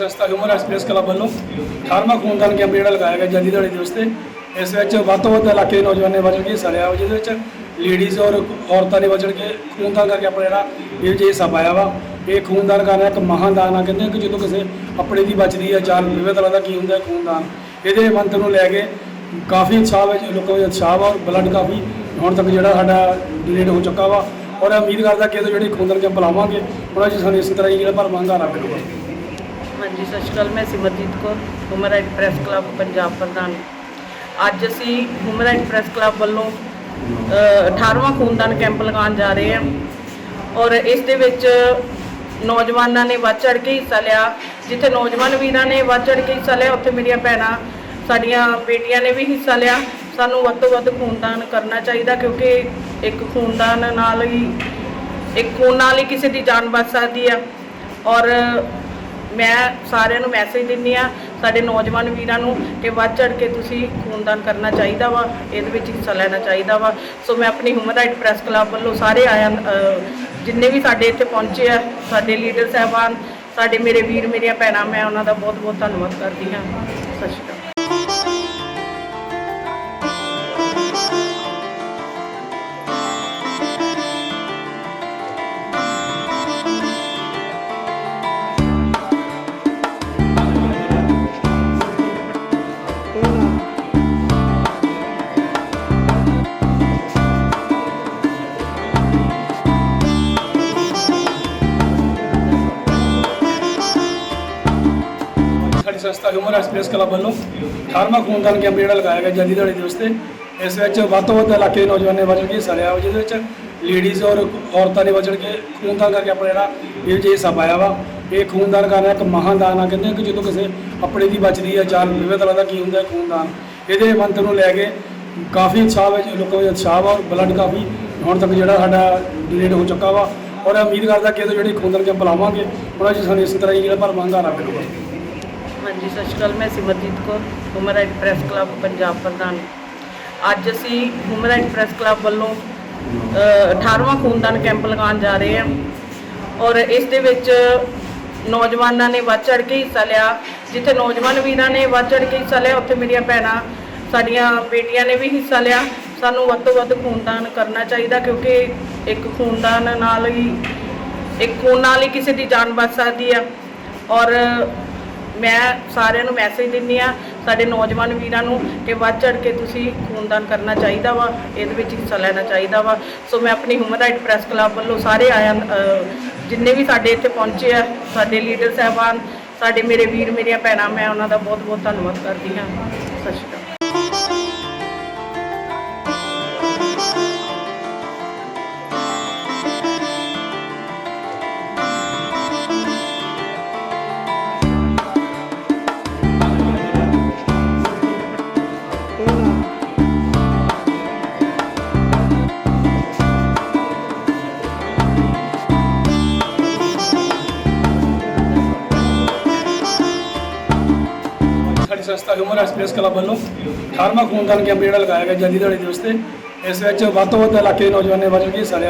ਸੰਸਥਾ human express club ਵੱਲੋਂ 18ਵਾਂ ਖੂਨਦਾਨ ਕੈਂਪ ਜਿਹੜਾ ਲਗਾਇਆ ਗਿਆ ਜਲਦੀ ਦਿਹਾੜੀ ਦਿਵਸ ਤੇ ਇਸ ਵਿੱਚ ਵੱਧ ਤੋਂ ਵੱਧ ਇਲਾਕੇ ਦੇ ਨੌਜਵਾਨ ਨੇ ਵੱਧ ਕੇ ਹਿੱਸਾ ਲਿਆ ਵਾ, ਜਿਹਦੇ ਵਿੱਚ ਲੇਡੀਜ਼ ਔਰ ਔਰਤਾਂ ਨੇ ਵੱਧ ਕੇ ਖੂਨਦਾਨ ਕਰਕੇ ਆਪਣਾ ਜਿਹੜਾ ਇਹ ਜੇ ਹਿੱਸਾ ਪਾਇਆ ਵਾ। ਇਹ ਖੂਨਦਾਨ ਕਰਨਾ ਇੱਕ ਮਹਾਦਾਨ ਆ ਕਹਿੰਦੇ ਕਿ ਜਦੋਂ ਕਿਸੇ ਆਪਣੇ ਦੀ ਬਚਦੀ ਹੈ ਜਾਨ ਵਿਵੇ ਤਰ੍ਹਾਂ ਦਾ ਕੀ ਹੁੰਦਾ ਖੂਨਦਾਨ ਇਹਦੇ ਮੰਤਰ ਨੂੰ ਲੈ ਕੇ ਕਾਫੀ ਉਤਸ਼ਾਹ ਵਿੱਚ ਲੋਕਾਂ ਵਿੱਚ ਉਤਸ਼ਾਹ ਵਾ ਔਰ ਬਲੱਡ ਕਾਫੀ ਹੁਣ ਤੱਕ ਜਿਹੜਾ ਸਾਡਾ ਡੋਨੇਟ ਹੋ ਚੁੱਕਾ ਵਾ। ਔਰ ਉਮੀਦ ਕਰਦਾ ਕਿ ਇਹ ਤੋਂ ਖੂਨਦਾਨ ਕੈਂਪ ਲਾਵਾਂਗੇ ਉਹਨਾਂ 'ਚ ਸਾਨੂੰ ਇਸ ਤਰ੍ਹਾਂ ਹੀ ਜਿਹੜਾ ਭਰਵਾਂ ਹੰਗਾਰਾ ਮਿਲੂਗਾ ਹਾਂਜੀ ਸਤਿ ਸ਼੍ਰੀ ਅਕਾਲ। ਮੈਂ Simarjeet Kaur human right press club Punjab ਪ੍ਰਧਾਨ। ਅੱਜ ਅਸੀਂ ਹਿਊਮਨ ਰਾਈਟ ਪ੍ਰੈਸ ਕਲੱਬ ਵੱਲੋਂ ਅ, 18ਵਾਂ ਖੂਨਦਾਨ ਕੈਂਪ ਲਗਾਉਣ ਜਾ ਰਹੇ ਹਾਂ। ਔਰ ਇਸ ਦੇ ਵਿੱਚ ਨੌਜਵਾਨਾਂ ਨੇ ਵੱਧ ਚੜ੍ਹ ਕੇ ਹਿੱਸਾ ਲਿਆ। ਜਿੱਥੇ ਨੌਜਵਾਨ ਵੀਰਾਂ ਨੇ ਵੱਧ ਚੜ੍ਹ ਕੇ ਹਿੱਸਾ ਲਿਆ ਉੱਥੇ ਮੇਰੀਆਂ ਭੈਣਾਂ ਸਾਡੀਆਂ ਬੇਟੀਆਂ ਨੇ ਵੀ ਹਿੱਸਾ ਲਿਆ। ਸਾਨੂੰ ਵੱਧ ਤੋਂ ਵੱਧ ਖੂਨਦਾਨ ਕਰਨਾ ਚਾਹੀਦਾ ਕਿਉਂਕਿ ਇੱਕ ਖੂਨਦਾਨ ਨਾਲ ਹੀ ਇੱਕ ਖੂਨ ਨਾਲ ਹੀ ਕਿਸੇ ਦੀ ਜਾਨ ਬਚ ਸਕਦੀ ਆ। ਔਰ ਮੈਂ ਸਾਰਿਆਂ ਨੂੰ ਮੈਸੇਜ ਦਿੰਨੀ ਆ ਸਾਡੇ ਨੌਜਵਾਨ ਵੀਰਾਂ ਨੂੰ ਕਿ ਵੱਧ ਚੜ ਕੇ ਤੁਸੀਂ ਖੂਨਦਾਨ ਕਰਨਾ ਚਾਹੀਦਾ ਵਾ, ਇਹਦੇ ਵਿੱਚ ਹਿੱਸਾ ਲੈਣਾ ਚਾਹੀਦਾ ਵਾ। ਸੋ ਮੈਂ ਆਪਣੀ ਹਿਊਮਨ ਰਾਈਟ ਪ੍ਰੈਸ ਕਲੱਬ ਵੱਲੋਂ ਸਾਰੇ ਆਇਆਂ ਜਿੰਨੇ ਵੀ ਸਾਡੇ ਇੱਥੇ ਪਹੁੰਚੇ ਆ, ਸਾਡੇ ਲੀਡਰ ਸਾਹਿਬਾਨ, ਸਾਡੇ ਮੇਰੇ ਵੀਰ, ਮੇਰੀਆਂ ਭੈਣਾਂ, ਮੈਂ ਉਹਨਾਂ ਦਾ ਬਹੁਤ ਬਹੁਤ ਧੰਨਵਾਦ ਕਰਦੀ ਹਾਂ। ਸਤਿ ਸ਼੍ਰੀ ਅਕਾਲ। ਸੰਸਥਾ ਹਿਊਮਨ ਐਕਸਪ੍ਰੈਸ ਕਲੱਬ ਵੱਲੋਂ 18ਵਾਂ ਖੂਨਦਾਨ ਕੈਂਪ ਜਿਹੜਾ ਲਗਾਇਆ ਗਿਆ ਜਲਦੀ ਦਿਹਾੜੀ ਦਿਵਸ ਤੇ ਇਸ ਵਿੱਚ ਵੱਧ ਤੋਂ ਵੱਧ ਇਲਾਕੇ ਦੇ ਨੌਜਵਾਨ ਨੇ ਵੱਧ ਕੇ ਹਿੱਸਾ ਲਿਆ ਵਾ, ਜਿਹਦੇ ਵਿੱਚ ਲੇਡੀਜ਼ ਔਰ ਔਰਤਾਂ ਨੇ ਵੱਧ ਕੇ ਖੂਨਦਾਨ ਕਰਕੇ ਆਪਣਾ ਜਿਹੜਾ ਇਹ ਜੇ ਹਿੱਸਾ ਪਾਇਆ ਵਾ। ਇਹ ਖੂਨਦਾਨ ਕਰਨਾ ਇੱਕ ਮਹਾਦਾਨ ਆ ਕਹਿੰਦੇ ਕਿ ਜਦੋਂ ਕਿਸੇ ਆਪਣੇ ਦੀ ਬਚਦੀ ਹੈ ਜਾਨ ਵਿਵੇ ਤਰ੍ਹਾਂ ਦਾ ਕੀ ਹੁੰਦਾ ਖੂਨਦਾਨ ਇਹਦੇ ਮੰਤਰ ਨੂੰ ਲੈ ਕੇ ਕਾਫੀ ਉਤਸ਼ਾਹ ਵਿੱਚ ਲੋਕਾਂ ਵਿੱਚ ਉਤਸ਼ਾਹ ਵਾ ਔਰ ਬਲੱਡ ਕਾਫੀ ਹੁਣ ਤੱਕ ਜਿਹੜਾ ਸਾਡਾ ਡੋਨੇਟ ਹੋ ਚੁੱਕਾ ਵਾ। ਔਰ ਉਮੀਦ ਕਰਦਾ ਕਿ ਇਹ ਜਿਹੜੇ ਖੂਨਦਾਨ ਕੈਂਪ ਲਾਵਾਂਗੇ ਉਹਨਾਂ 'ਚ ਸਾਨੂੰ ਇਸ ਤਰ੍ਹਾਂ ਹੀ ਜਿਹੜਾ ਪ੍ਰਵਾਨ ਦਾ ਰੱਖ ਮਿਲੂਗਾ। ਹਾਂਜੀ ਸਤਿ ਸ਼੍ਰੀ ਅਕਾਲ ਮੈਂ Simarjeet Kaur human right press club Punjab ਪ੍ਰਧਾਨ। ਅੱਜ ਅਸੀਂ ਹਿਊਮਨ ਰਾਈਟ ਪ੍ਰੈਸ ਕਲੱਬ ਵੱਲੋਂ ਅ, 18ਵਾਂ ਖੂਨਦਾਨ ਕੈਂਪ ਲਗਾਉਣ ਜਾ ਰਹੇ ਹਾਂ ਔਰ ਇਸ ਦੇ ਵਿੱਚ ਨੌਜਵਾਨਾਂ ਨੇ ਵੱਧ ਚੜ੍ਹ ਕੇ ਹਿੱਸਾ ਲਿਆ। ਜਿੱਥੇ ਨੌਜਵਾਨ ਵੀਰਾਂ ਨੇ ਵੱਧ ਚੜ੍ਹ ਕੇ ਹਿੱਸਾ ਲਿਆ ਉੱਥੇ ਮੇਰੀਆਂ ਭੈਣਾਂ ਸਾਡੀਆਂ ਬੇਟੀਆਂ ਨੇ ਵੀ ਹਿੱਸਾ ਲਿਆ। ਸਾਨੂੰ ਵੱਧ ਤੋਂ ਵੱਧ ਖੂਨਦਾਨ ਕਰਨਾ ਚਾਹੀਦਾ ਕਿਉਂਕਿ ਇੱਕ ਖੂਨਦਾਨ ਨਾਲ ਹੀ ਇੱਕ ਖੂਨ ਨਾਲ ਹੀ ਕਿਸੇ ਦੀ ਜਾਨ ਬਚ ਸਕਦੀ ਆ। ਔਰ ਮੈਂ ਸਾਰਿਆਂ ਨੂੰ ਮੈਸੇਜ ਦਿੰਨੀ ਆ ਸਾਡੇ ਨੌਜਵਾਨ ਵੀਰਾਂ ਨੂੰ ਕਿ ਵੱਧ ਚੜ ਕੇ ਤੁਸੀਂ ਖੂਨਦਾਨ ਕਰਨਾ ਚਾਹੀਦਾ ਵਾ, ਇਹਦੇ ਵਿੱਚ ਹਿੱਸਾ ਲੈਣਾ ਚਾਹੀਦਾ ਵਾ। ਸੋ ਮੈਂ ਆਪਣੀ ਹਿਊਮਨ ਰਾਈਟ ਪ੍ਰੈਸ ਕਲੱਬ ਵੱਲੋਂ ਸਾਰੇ ਆਇਆਂ ਜਿੰਨੇ ਵੀ ਸਾਡੇ ਇੱਥੇ ਪਹੁੰਚੇ ਆ, ਸਾਡੇ ਲੀਡਰ ਸਾਹਿਬਾਨ, ਸਾਡੇ ਮੇਰੇ ਵੀਰ, ਮੇਰੀਆਂ ਭੈਣਾਂ, ਮੈਂ ਉਹਨਾਂ ਦਾ ਬਹੁਤ ਬਹੁਤ ਧੰਨਵਾਦ ਕਰਦੀ ਹਾਂ। ਸਤਿ ਸ਼੍ਰੀ ਅਕਾਲ। ਸਾਡੀ ਸੰਸਥਾ ਹਿਊਮਨ ਐਕਸਪ੍ਰੈਸ ਕਲੱਬ ਵੱਲੋਂ 18ਵਾਂ ਖੂਨਦਾਨ ਕੈਂਪ ਜਿਹੜਾ ਲਗਾਇਆ ਗਿਆ ਜਲਦੀ ਦਿਹਾੜੀ ਦਿਵਸ ਤੇ। ਇਸ ਵਿੱਚ ਵੱਧ ਤੋਂ ਵੱਧ ਇਲਾਕੇ ਦੇ ਨੌਜਵਾਨ ਨੇ ਹਿੱਸਾ ਲਿਆ